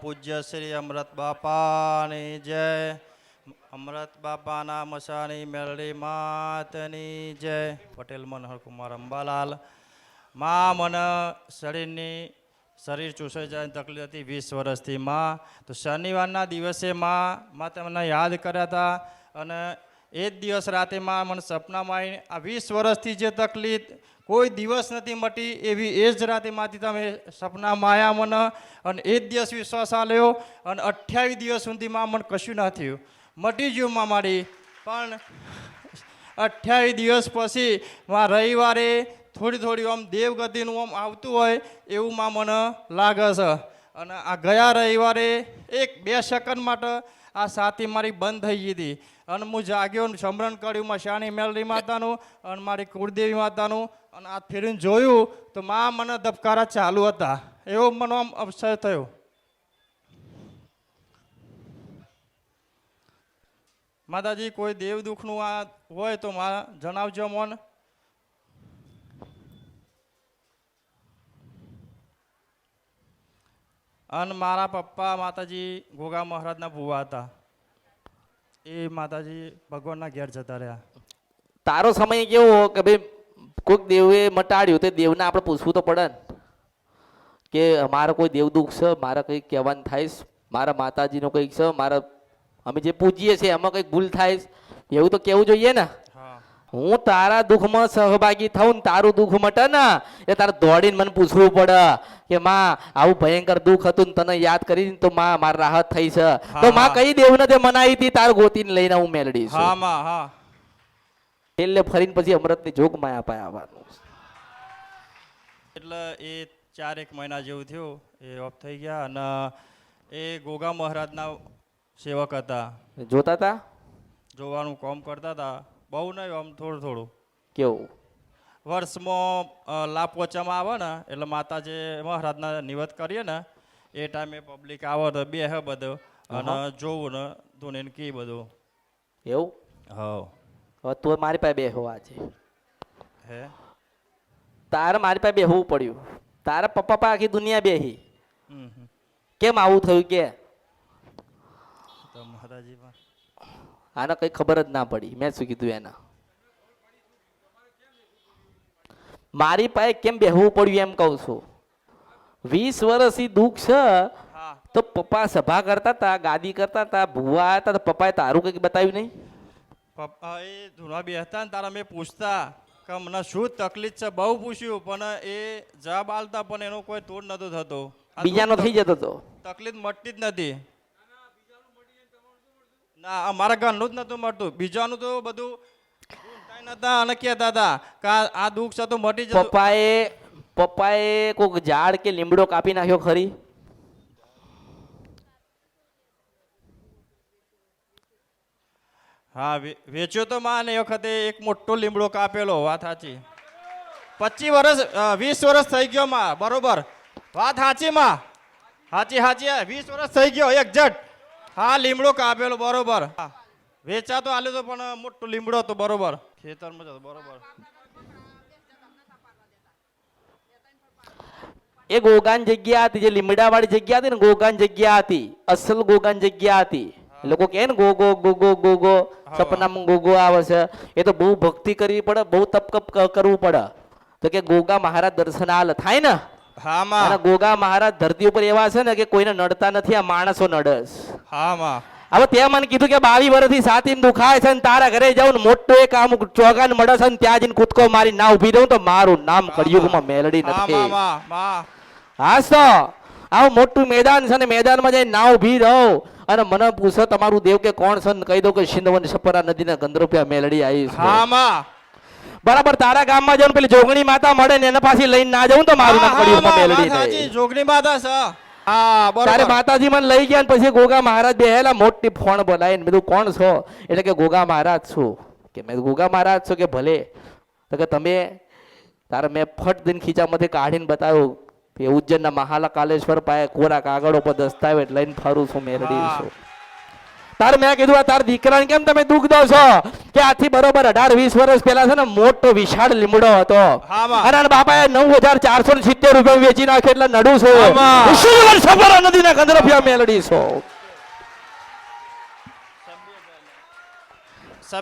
પૂજ્ય શ્રી અમૃત બાપાની જય. અમૃત બાપાના મસાની મેરડી માતની જય. પટેલ મનોહર કુમાર અંબાલાલ. મા મને શરીરની શરીર ચૂસાઈ જાય તકલીફ હતી વીસ વર્ષથી માં. તો શનિવારના દિવસે મા તમને યાદ કર્યા હતા અને એ જ દિવસ રાતે માં મને સપનામાં આવીને આ વીસ વર્ષથી જે તકલીફ કોઈ દિવસ નથી મટી એવી એ જ રાતે માંથી તમે સપના માયા મને. અને એ જ દિવસ વિશ્વાસ આલ્યો અને અઠ્યાવીસ દિવસ સુધી માં મને કશું ના થયું. મટી ગયું માં મારી. પણ અઠ્યાવીસ દિવસ પછી માં રવિવારે થોડી થોડી આમ દેવગતિનું આમ આવતું હોય એવું માં મને લાગે છે. અને આ ગયા રવિવારે એક બે સેકન્ડ માટે આ સાથી મારી બંધ થઈ ગઈ હતી. અને હું જાગ્યો સમરણ કર્યું માં શાણી મેલરી માતાનું અને મારી કુળદેવી માતાનું. અને આ ફેરીને જોયું તો મા મને ધબકારા ચાલુ હતા. એવો મને આમ અવસર થયો. માતાજી, કોઈ દેવ દુઃખનું આ હોય તો મા જણાવજો મને. અને મારા પપ્પા માતાજી ગોગા મહારાજના ભુવા હતા. એ માતાજી ભગવાનના ઘેર જતા રહ્યા. તારો સમય કેવો કે ભાઈ કોઈક દેવે મટાડ્યું તે દેવને આપણે પૂછવું તો પડે ને. કે અમારો કોઈ દેવ દુઃખ છે, મારે કંઈક કહેવાનું થાય મારા માતાજીનો કંઈક છે, મારા અમે જે પૂજીએ છીએ એમાં કંઈક ભૂલ થાય એવું તો કહેવું જોઈએ ને. હા તારા દુઃખમાં સહભાગી થઉં તારું દુઃખ મટે ને એ તારે દોડીને મને પૂછવું પડે કે માં આવું ભયંકર દુઃખ હતું ને તને યાદ કરી તો માં મારી રાહત થઈ છે. તો માં. કઈ દેવને તે મનાવી હતી? તાર ગોતીને લઈને હું મેળડી છું. હા માં હા. એટલે ફરીને પછી અમૃતની જોગ માયા પાય આવવાનું એટલે એ ચારેક મહિના જેવું થયું એ ઓફ થઈ ગયા અને એ ગોગા મહારાજના સેવક હતા. જોતા તા? જોવાનું કામ કરતા હતા બહુ નહીં આમ થોડું થોડું. કેવું? વર્ષમાં લાપોચામાં આવે ને એટલે માતા જે મહારાજના નિવત કરીએ ને એ ટાઈમે પબ્લિક આવે તો બે હે બધું અને જોવું ને ધોનીને કી બધું. એવું? હા હવે તું મારી પાસે બેહવા છે હે? તારે મારી પાસે બેહવું પડ્યું. તારા પપ્પા પાસે આખી દુનિયા બેહી. કેમ આવું થયું કે? તો માતાજી પણ આને કઈ ખબર જ ના પડી. મેં શું કીધું એના? મારી પાસે કેમ બેહવું પડ્યું એમ કહું છું. વીસ વર્ષથી દુઃખ છે તો પપ્પા સભા કરતા હતા ગાદી કરતા હતા ભૂવા હતા તો પપ્પાએ તારું કંઈક બતાવ્યું નહીં? પપ્પા એ ધૂળા બે હતા ને તારા મેં પૂછતા કે મને શું તકલીફ છે? બહુ પૂછ્યું પણ એ જવાબ આલતા પણ એનો કોઈ તોડ નતો થતો. બીજાનો થઈ જતો હતો તકલીફ મટતી જ નથી. ના મારા ઘરનું જ નતું મળતું. બીજાનું તો બધું નતા અને કહેતા હતા કે આ- આ દુઃખ છે તો મટી જતું. પપ્પાએ પપ્પાએ કોઈક ઝાડ કે લીમડો કાપી નાખ્યો ખરી? હા વેચ્યો તો માં ને એ વખતે એક મોટો લીમડો કાપેલો વાત સાચી. પચીસ વર્ષ વીસ વર્ષ થઈ ગયો માં બરોબર. વાત સાચી માં? સાચી સાચી વીસ વર્ષ થઈ ગયો એક જટ. હા લીમડો કાપેલો બરોબર. વેચાતો આલ્યો તો પણ મોટો લીમડો હતો બરોબર. ખેતરમાં જતો બરોબર. એ ગોગાન જગ્યા હતી જે લીમડા વાળી જગ્યા હતી ને ગોગાન જગ્યા હતી અસલ ગોગાન જગ્યા હતી. લોકો કે ને ગો ગો ગો ગો ગો ગો સપનામાં ગોગો આવે છે. એ તો બહુ ભક્તિ કરવી પડે બહુ તપ કરવું પડે. તો કે ગોગા મહારાજ દર્શન આલ થાય ને? હા માં ગોગા મહારાજ ધરતી ઉપર એવા છે ને કે કોઈને નડતા નથી આ માણસો નડસ હા માં હવે તે મને કીધું કે બાવી વર્ષથી સાતીને દુખાય છે ને તારા ઘરે જાઉં ને મોટો એક આમ ચોગાન મળે છે ને ત્યાં જઈને કૂદકો મારી ના ઊભી રહું તો મારું નામ કળિયુગમાં મેલડી હા નથી હાસ તો આવું મોટું મેદાન છે ને મેદાનમાં જઈને નાવ ઊભી રહો. અને મને પૂછો તમારું દેવ કે કોણ છે કહી દો કે સિંધવન સપરા નદીના ગંદરૂપિયા મેલડી આવી છે. હા માં બરાબર તારા ગામમાં જાઉં પેલી જોગણી માતા મળે ને એના પાછી લઈને ના જાઉં તો મારું નામ પડ્યું મેલડી જોગની માતા છે. તારે માતાજી મને લઈ ગયા ને પછી ગોગા મહારાજ બેહેલા મોટી ફોન બોલાવીને મેં કોણ છો? એટલે કે ગોગા મહારાજ છું. કે મેં ગોગા મહારાજ છો કે ભલે? તો કે તમે તારે મેં ફટ દિન ખીચામાંથી કાઢીને બતાવ્યું કે ઉજ્જૈનના મહાલા કાલેશ્વર પાસે કોરા કાગળો પર દસ્તાવેજ લઈને ફરું છું મેરડી છું. તાર મેં કીધું આ તાર દીકરાને કેમ તમે દુઃખ દો છો? કે આથી બરોબર અઢાર વીસ વર્ષ પહેલા છે ને મોટો વિશાળ લીમડો હતો. અને બાપાએ નવ હજાર ચારસો ને સિત્તેર રૂપિયા વેચી નાખે એટલે નડું છો. હા, નદી ના સફર કંદરફિયા મેલડી છો.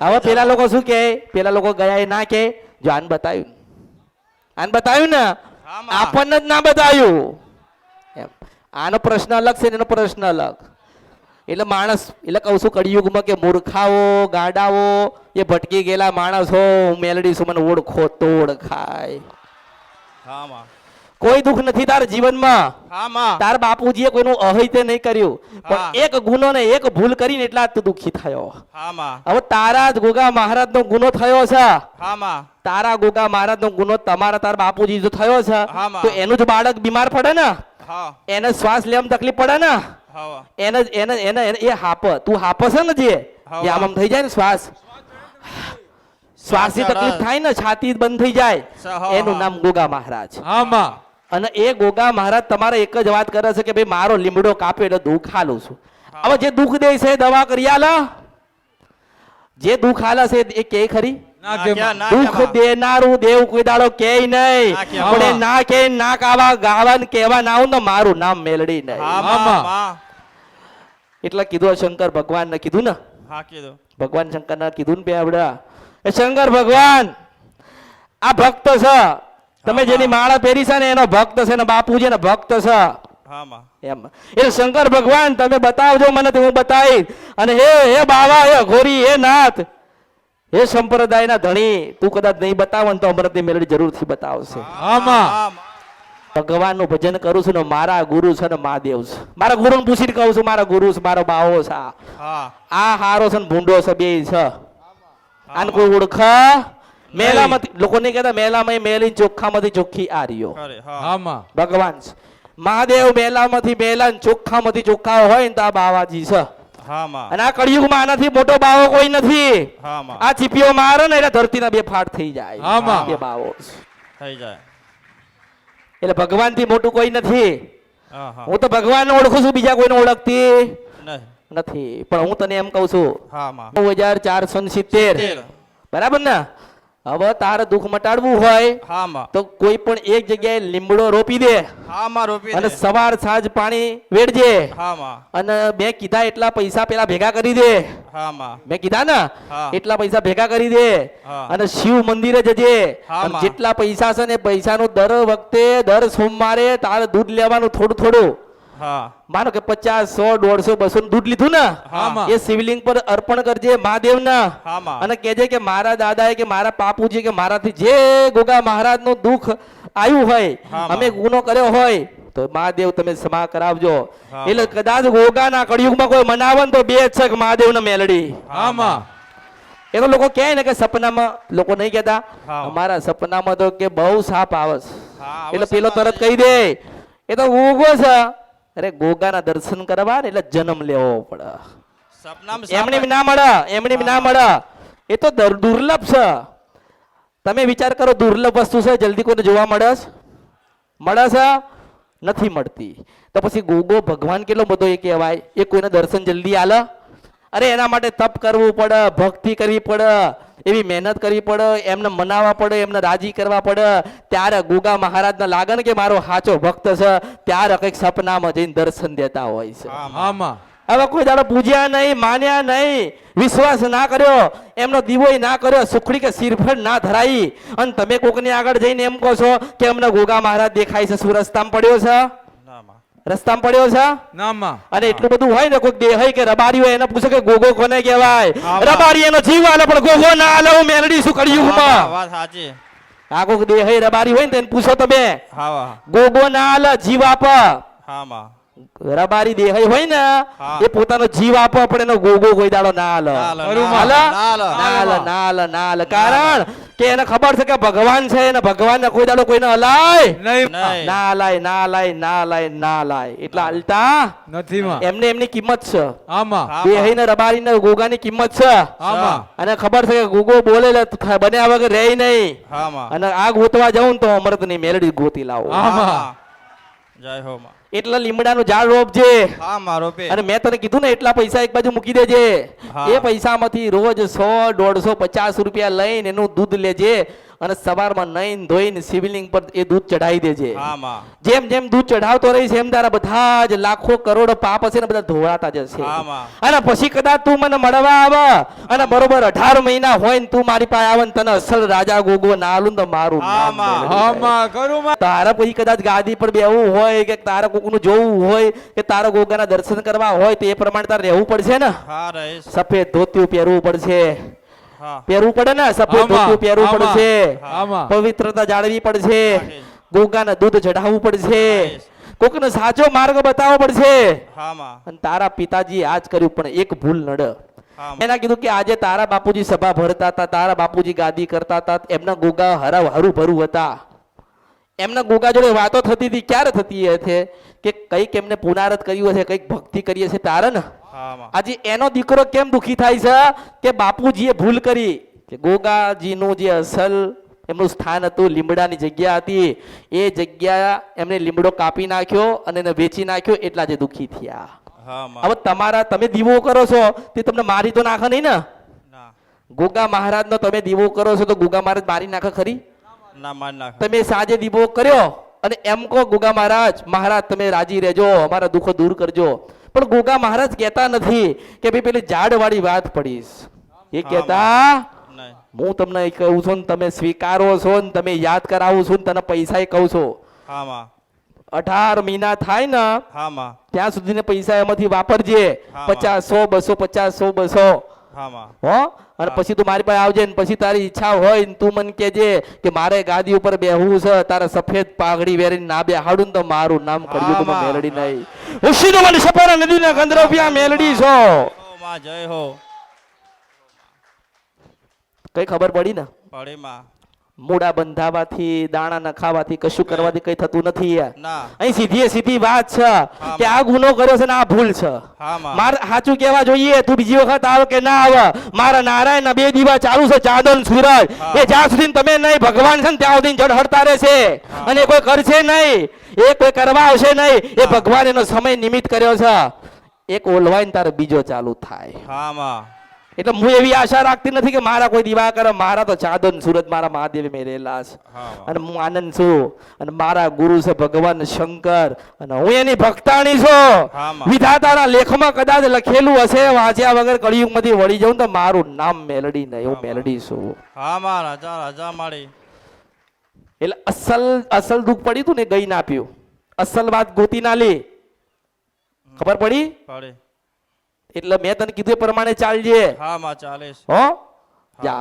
હવે પેલા લોકો શું કે પેલા લોકો ગયા એ ના કે જો આને બતાવ્યું આને બતાવ્યું ને? આપણને જ ના બતાવ્યું. આનો પ્રશ્ન અલગ છે એનો પ્રશ્ન અલગ. એટલે માણસ એટલે કહું છું કળિયુગમાં કે મૂર્ખાઓ ગાડાઓ એ ભટકી ગયેલા માણસો હો મેલડી શું મને ઓળખો તો ઓળખાય. કોઈ દુઃખ નથી તાર જીવનમાં. માં તાર બાપુજીએ કોઈનું અહિત નહીં કર્યું. પણ એક ગુનો ને એક ભૂલ કરીને એટલા તું દુઃખી થયો. હવે તારા જ ગોગા મહારાજનો ગુનો થયો છે. તારા ગોગા મહારાજનો ગુનો તમારા તાર બાપુજી જો થયો છે. તો એનું જ બાળક બીમાર પડે ને? એને શ્વાસ લેવામાં તકલીફ પડે ને? એને એને એને એને- એ હાપ તું હાપ છે ને જે? આમ આમ થઈ જાય ને શ્વાસ? શ્વાસની શ્વાસ તકલીફ થાય ને છાતી બંધ થઈ જાય. એનું નામ ગોગા મહારાજ. આમાં અને એ ગોગા મહારાજ તમારે એક જ વાત કરે છે કે ભાઈ મારો લીમડો કાપે એટલે દુઃખ હાલું છું. હવે જે દુઃખ દે છે દવા કરી આલ. જે દુઃખ હાલે છે એ કે ખરી? દુઃખ દેનારું દેવ કોઈ દાડો કે નહીં. પણ ના કે ના કાવા ગાવા ને કહેવા ના આવું ને મારું નામ મેલડી નહીં. એટલે કીધું શંકર ભગવાન ને કીધું ને? હા કીધું. ભગવાન શંકર ને કીધું ને બે આપડા એ શંકર ભગવાન આ ભક્ત છે. તમે જેની માળા પહેરી છે ને એનો ભક્ત છે ને છે ને ભક્ત છે. એમ. એ શંકર ભગવાન તમે બતાવજો મને તો હું બતાવીશ. અને હે હે બાવા હે ઘોરી હે નાથ હે સંપ્રદાયના ધણી તું કદાચ નહીં બતાવો ને તો અમૃતની મેળવી જરૂરથી બતાવશે. આમાં. ભગવાનનું ભજન કરું છું ને મારા ગુરુ છે ને મહાદેવ છે. મારા ગુરુ પૂછીને કહું છું મારા ગુરુ છે મારો બાવો છે આ. હારો છે ને ભૂંડો છે બે છે. આને કોઈ ઓળખ? મેલામાંથી લોકો નહીં કહેતા મેલામાં મેલી ચોખ્ખામાંથી ચોખ્ખી આ રહ્યો ભગવાન મહાદેવ મેલામાંથી મેલા ચોખ્ખામાંથી ચોખ્ખા હોય ને તો આ બાવાજી છે. અને આ કળિયુગમાં આનાથી મોટો બાવો કોઈ નથી. આ ચીપીઓ મારે ને એટલે ધરતીના બે ફાટ થઈ જાય. બે બાવો થઈ જાય. એટલે ભગવાનથી મોટું કોઈ નથી. હા તો ભગવાન ઓળખું છું બીજા કોઈને ઓળખતી નથી. પણ હું તને એમ કહું છું. નવ હજાર ચારસો સિત્તેર. બરાબર ને? હવે તારે દુઃખ મટાડવું હોય હા તો કોઈ પણ એક જગ્યાએ લીમડો રોપી દે હા માં રોપી અને સવાર સાંજ પાણી વેડજે. હા માં અને મેં કીધા એટલા પૈસા પેલા ભેગા કરી દે. હા માં મેં કીધા ને? એટલા પૈસા ભેગા કરી દે. અને શિવ મંદિરે જજે. જેટલા પૈસા છે ને પૈસાનું દર વખતે દર સોમવારે તારે દૂધ લેવાનું થોડું થોડું. માનો કે પચાસ સો દોઢસો બસો દૂધ લીધું ને એ શિવલિંગ પર અર્પણ કરજે મહાદેવ ના અને કેજે કે મારા દાદા કે મારા પાપુજી કે મારાથી જે ગોગા મહારાજનું દુઃખ આવ્યું હોય અમે ગુનો કર્યો હોય તો મહાદેવ તમે ક્ષમા કરાવજો. એટલે કદાચ ગોગાના કળિયુગમાં કોઈ મનાવે તો બે છક મહાદેવ ને મેલડી. આમાં એ તો લોકો કહે ને કે સપનામાં લોકો નહીં કહેતા. હા. અમારા સપનામાં તો કે બહુ સાપ આવે એટલે પેલો તરત કહી દે. એ તો ઉગો છે. અરે ગોગાના દર્શન કરવા ને એટલે જન્મ લેવો પડે. એમણે ના મળે એમણે ના મળે. એ તો દર- દુર્લભ છે. તમે વિચાર કરો દુર્લભ વસ્તુ છે જલ્દી કોઈને જોવા મળે છે? મળે છે? નથી મળતી. તો પછી ગોગો ભગવાન કેટલો બધો એ કહેવાય? એ કોઈને દર્શન જલ્દી આલે? અરે એના માટે તપ કરવું પડે ભક્તિ કરવી પડે. એવી મહેનત કરવી પડે એમને મનાવવા પડે એમને રાજી કરવા પડે ત્યારે ગોગા મહારાજને લાગે ને કે મારો સાચો ભક્ત છે ત્યારે કંઈક સપનામાં જઈને દર્શન દેતા હોય છે. આમાં હવે કોઈ દાડો પૂજ્યા નહીં માન્યા નહીં વિશ્વાસ ના કર્યો એમનો દીવોય ના કર્યો સુખડી કે શિરફળ ના ધરાઈ અને તમે કોકની આગળ જઈને એમ કહો છો કે અમને ગોગા મહારાજ દેખાય છે શું પડ્યો છે. રસ્તામાં પડ્યો છે? નામાં. અને એટલું બધું હોય ને કોઈ દેહ કે રબારી હોય એને પૂછે કે ગોગો કોને કહેવાય? રબારી એનો જીવ આલે પણ ગોગો ના આલે હું મેલડી શું માં, કર્યું વાત સાચી. આ કોક દેહ રબારી હોય ને તેને પૂછો તમે હા હા ગોગો ના આલે જીવ આપ. હા માં રબારી દેહ હોય ને એ પોતાનો જીવ આપો પણ એનો ગોગો કોઈ દાડો ના આલે નાલ ના હાલે? આલે, ના આલે. ના આલે, ના આલે, ના આલે. કારણ કે એને ખબર છે કે ભગવાન છે એને ભગવાન કોઈ દાડો કોઈને હલાય. ના લાય ના લાય ના લાય ના લાય એટલે હાલતા નથી એમને એમની કિંમત છે. આમાં. હા, ને રબારી ને ગોગા ની કિંમત છે. આમાં. અને ખબર છે કે ગોગો બોલે બને આ વગર રે નહીં. અને આ ગોતવા જાઉં તો અમૃતની મેલડી ગોતી લાવો. જય હો માં. એટલા લીમડાનું ઝાડ રોપજે. હા મારો પે. અને મેં તને કીધું ને એટલા પૈસા એક બાજુ મૂકી દેજે. એ પૈસામાંથી રોજ સો દોઢસો પચાસ રૂપિયા લઈને એનું દૂધ લેજે. અને સવારમાં નાઈન ધોઈને શિવલિંગ પર એ દૂધ ચઢાવી દેજે. જેમ જેમ દૂધ ચઢાવતો રહીશ એમ તારા બધા જ લાખો કરોડો પાપ હશે ને બધા ધોવાતા જશે. અને પછી કદાચ તું મને મળવા આવ અને બરોબર અઢાર મહિના હોય ને તું મારી પાસે આવે ને તને અસલ રાજા ગોગો ના આલું ને તો મારું હા, નામમાં. મેળવી હા જાય. માં કરું માં તારા પછી કદાચ ગાદી પર બેહવું હોય કે તારા કોકનું જોવું હોય કે તારા ગોગાના દર્શન કરવા હોય તો એ પ્રમાણે તારે રહેવું પડશે ને? સફેદ ધોતિયું પહેરવું પડશે. પહેરવું પડે ને? સફેદ ધોતું પહેરવું પડશે. પવિત્રતા જાળવી પડશે. ગોગાને દૂધ ચઢાવવું પડશે. કોકને સાચો માર્ગ બતાવવો પડશે. અને તારા પિતાજી આજ કર્યું પણ એક ભૂલ નડ. એના કીધું કે આજે તારા બાપુજી સભા ભરતા હતા તારા બાપુજી ગાદી કરતા હતા એમના ગોગા હરા હરું ભરું હતા. એમના ગોગા જોડે વાતો થતી હતી. ક્યારે થતી હશે કે કંઈક એમને પુનારત કર્યું હશે કંઈક ભક્તિ કરી હશે. તારે ને? આજે એનો દીકરો કેમ દુખી થાય છે? કે બાપુજીએ ભૂલ કરી. કે ગોગાજીનું જે અસલ એમનું સ્થાન હતું લીમડાની જગ્યા હતી. એ જગ્યા એમને લીમડો કાપી નાખ્યો અને એને વેચી નાખ્યો એટલા જે દુખી થયા. હવે તમારા તમે દીવો કરો છો તે તમને મારી તો નાખે નહીં ને? ના. ગોગા મહારાજનો તમે દીવો કરો છો તો ગોગા મહારાજ મારી નાખે ખરી? ના તમે સાંજે દીવો કર્યો અને એમ કહો ગોગા મહારાજ મહારાજ તમે રાજી રહેજો અમારા દુઃખો દૂર કરજો. પણ ગોગા મહારાજ કહેતા નથી કે ભાઈ પેલી ઝાડવાળી વાત પડીશ. એ કહેતા હું તમને કહું છું ને તમે સ્વીકારો છો ને તમે યાદ કરાવું છું ને તને પૈસા કહું છો. અઢાર મહિના થાય ને ત્યાં સુધી પૈસા એમાંથી વાપરજે. પચાસ સો બસો પચાસ સો બસો. હા? અને પછી તું મારી પાસે આવજે ને પછી તારી ઈચ્છા હોય ને તું મને કેજે કે મારે ગાદી ઉપર બેહવું છે તારે સફેદ પાઘડી વેરીને ના બેહાડું ને તો મારું નામ કર્યું તો. મેલડી નહીં. ઉશીનો મને સપરા નદીના ગંધરવ્યા મેલડી છો. માં જય હો. કઈ ખબર પડી ને? પડી માં. મૂડા બંધાવાથી દાણા નખાવાથી કશું કરવાથી કઈ થતું નથી અહીં સીધી સીધી વાત છે કે આ ગુનો કર્યો છે ને આ ભૂલ છે. મારે સાચું કહેવા જોઈએ તું બીજી વખત આવે કે ના આવે. મારા નારાયણ બે દીવા ચાલુ છે ચાંદન સૂરજ. એ જ્યાં સુધી તમે નહીં ભગવાન છે ને ત્યાં સુધી ઝળહળતા રહેશે. અને કોઈ કરશે નહીં. એ કોઈ કરવા આવશે નહીં. એ ભગવાન એનો સમય નિમિત્ત કર્યો છે. એક ઓલવાઈને તારે બીજો ચાલુ થાય. હા એટલે હું એવી આશા રાખતી નથી કે મારા કોઈ દીવા કરે મારા તો ચાદન સુરત મારા મહાદેવ મેરેલા છે. અને હું આનંદ છું. અને મારા ગુરુ છે ભગવાન શંકર. અને હું એની ભક્તાણી છું. વિધાતાના લેખમાં કદાચ લખેલું હશે વાંચ્યા વગર કળિયુગમાંથી વળી જાઉં તો મારું નામ મેલડી નહીં હું મેલડી છું. હા મા રાજા રાજા માળી. એટલે અસલ અસલ દુઃખ પડ્યું તું ને ગઈ ના આપ્યું. અસલ વાત ગોતી ના લે. ખબર પડી? પડી. એટલે મેં તને કીધું એ પ્રમાણે ચાલજે. હા માં ચાલીસ હો. જા.